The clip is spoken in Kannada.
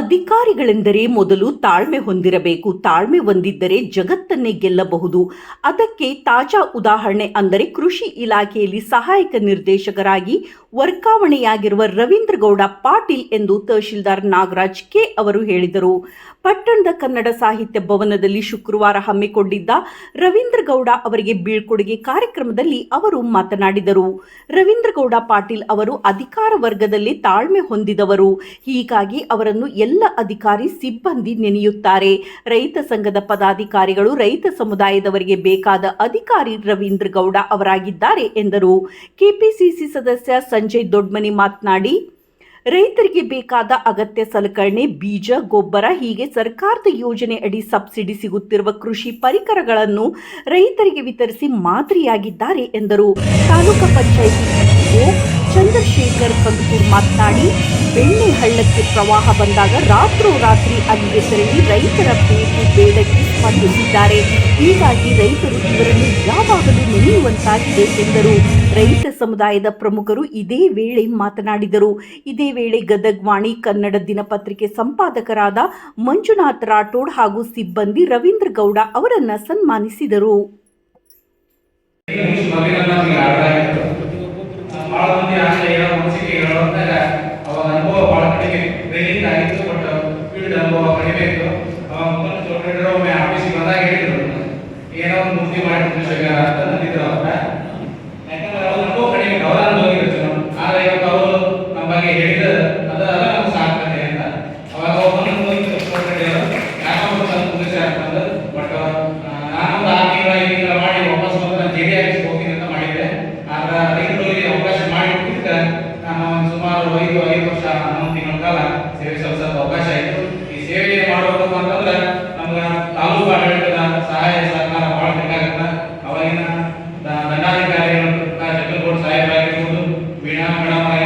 ಅಧಿಕಾರಿಗಳೆಂದರೆ ಮೊದಲು ತಾಳ್ಮೆ ಹೊಂದಿರಬೇಕು, ತಾಳ್ಮೆ ಹೊಂದಿದ್ದರೆ ಜಗತ್ತನ್ನೇ ಗೆಲ್ಲಬಹುದು. ಅದಕ್ಕೆ ತಾಜಾ ಉದಾಹರಣೆ ಅಂದರೆ ಕೃಷಿ ಇಲಾಖೆಯಲ್ಲಿ ಸಹಾಯಕ ನಿರ್ದೇಶಕರಾಗಿ ವರ್ಗಾವಣೆಯಾಗಿರುವ ರವೀಂದ್ರಗೌಡ ಪಾಟೀಲ್ ಎಂದು ತಹಶೀಲ್ದಾರ್ ನಾಗರಾಜ್ ಕೆ ಅವರು ಹೇಳಿದರು. ಪಟ್ಟಣದ ಕನ್ನಡ ಸಾಹಿತ್ಯ ಭವನದಲ್ಲಿ ಶುಕ್ರವಾರ ಹಮ್ಮಿಕೊಂಡಿದ್ದ ರವೀಂದ್ರಗೌಡ ಅವರಿಗೆ ಬೀಳ್ಕೊಡುಗೆ ಕಾರ್ಯಕ್ರಮದಲ್ಲಿ ಅವರು ಮಾತನಾಡಿದರು. ರವೀಂದ್ರಗೌಡ ಪಾಟೀಲ್ ಅವರು ಅಧಿಕಾರ ವರ್ಗದಲ್ಲಿ ತಾಳ್ಮೆ ಹೊಂದಿದವರು. ಹೀಗಾಗಿ ಅವರನ್ನು ಎಲ್ಲ ಅಧಿಕಾರಿ ಸಿಬ್ಬಂದಿ ನೆನೆಯುತ್ತಾರೆ. ರೈತ ಸಂಘದ ಪದಾಧಿಕಾರಿಗಳು ರೈತ ಸಮುದಾಯದವರಿಗೆ ಬೇಕಾದ ಅಧಿಕಾರಿ ರವೀಂದ್ರ ಗೌಡ ಅವರಾಗಿದ್ದಾರೆ ಎಂದರು. ಕೆಪಿಸಿಸಿ ಸದಸ್ಯ ಸಂಜಯ್ ದೊಡ್ಮನಿ ಮಾತನಾಡಿ, ರೈತರಿಗೆ ಬೇಕಾದ ಅಗತ್ಯ ಸಲಕರಣೆ, ಬೀಜ, ಗೊಬ್ಬರ, ಹೀಗೆ ಸರ್ಕಾರದ ಯೋಜನೆ ಅಡಿ ಸಬ್ಸಿಡಿ ಸಿಗುತ್ತಿರುವ ಕೃಷಿ ಪರಿಕರಗಳನ್ನು ರೈತರಿಗೆ ವಿತರಿಸಿ ಮಾದರಿಯಾಗಿದ್ದಾರೆ ಎಂದರು. ತಾಲೂಕು ಪಂಚಾಯಿತಿ ಚಂದ್ರಶೇಖರ್ ಕಂದಕೂರ್ ಮಾತನಾಡಿ, ಬೆಣ್ಣೆ ಹಳ್ಳಕ್ಕೆ ಪ್ರವಾಹ ಬಂದಾಗ ರಾತ್ರೋರಾತ್ರಿ ಅಲ್ಲಿಗೆ ತೆರಳಿ ರೈತರ ಬೇಕು ಬೇಡಕ್ಕೆ ಸ್ಪಂದಿಸಿದ್ದಾರೆ. ಹೀಗಾಗಿ ರೈತರು ಇವರನ್ನು ಯಾವಾಗಲೂ ನೆನೆಯುವಂತಾಗಿದೆ ಎಂದರು. ರೈತ ಸಮುದಾಯದ ಪ್ರಮುಖರು ಇದೇ ವೇಳೆ ಮಾತನಾಡಿದರು. ಇದೇ ವೇಳೆ ಗದಗ್ವಾಣಿ ಕನ್ನಡ ದಿನಪತ್ರಿಕೆ ಸಂಪಾದಕರಾದ ಮಂಜುನಾಥ್ ರಾಠೋಡ್ ಹಾಗೂ ಸಿಬ್ಬಂದಿ ರವೀಂದ್ರ ಗೌಡ ಅವರನ್ನು ಸನ್ಮಾನಿಸಿದರು. ಭಾಳ ಮಂದಿ ಆಶ್ರಯ ಮನಸ್ಸಿಗೆ ಹೇಳುವಂತಾಗ ಅವಾಗ ಅನುಭವ ಬಹಳ ಕಡಿಮೆ. ಟ್ರೈನಿಂಗ್ ಆಗಿತ್ತು ಬಟ್ ಫೀಲ್ಡ್ ಅನುಭವ ಕಡಿಮೆ ಇತ್ತು. ಅವಾಗ ಮುಂದೆ ಒಮ್ಮೆ ಆಫೀಸಿಗೆ ಬಂದಾಗ ಹೇಳಿದ್ರು ಏನೋ ಒಂದು ಮೂರ್ತಿ ಮಾಡಿದ್ರು ಶೇಖರ ಅಂತ ನಂದಿದ್ರು ಯಾಕಂದ್ರೆ ಅವ್ರ ಅನುಭವ ಕಡಿಮೆ ಅವರ ಅನುಭವ ಇರುತ್ತೆ ಆದ್ರೆ ಇವಾಗ ಅವರು ನಮ್ಮ ಬಗ್ಗೆ ಹೇಳಿದ ಅದು ಆಡಳಿತದ ಸಹಾಯ ಸಹಕಾರ ಬಹಳ ಬೇಕಾಗತ್ತ. ಅವಾಗಿನ ದಂಡಾಧಿಕಾರಿಗಳು ಚಂದ್ರಗೌಡ ಸಾಹೇಬ್ ಆಗಿರ್ಬೋದು ವೀಣಾ ಮೇಡಮ್ ಆಗಿರ್ಬೋದು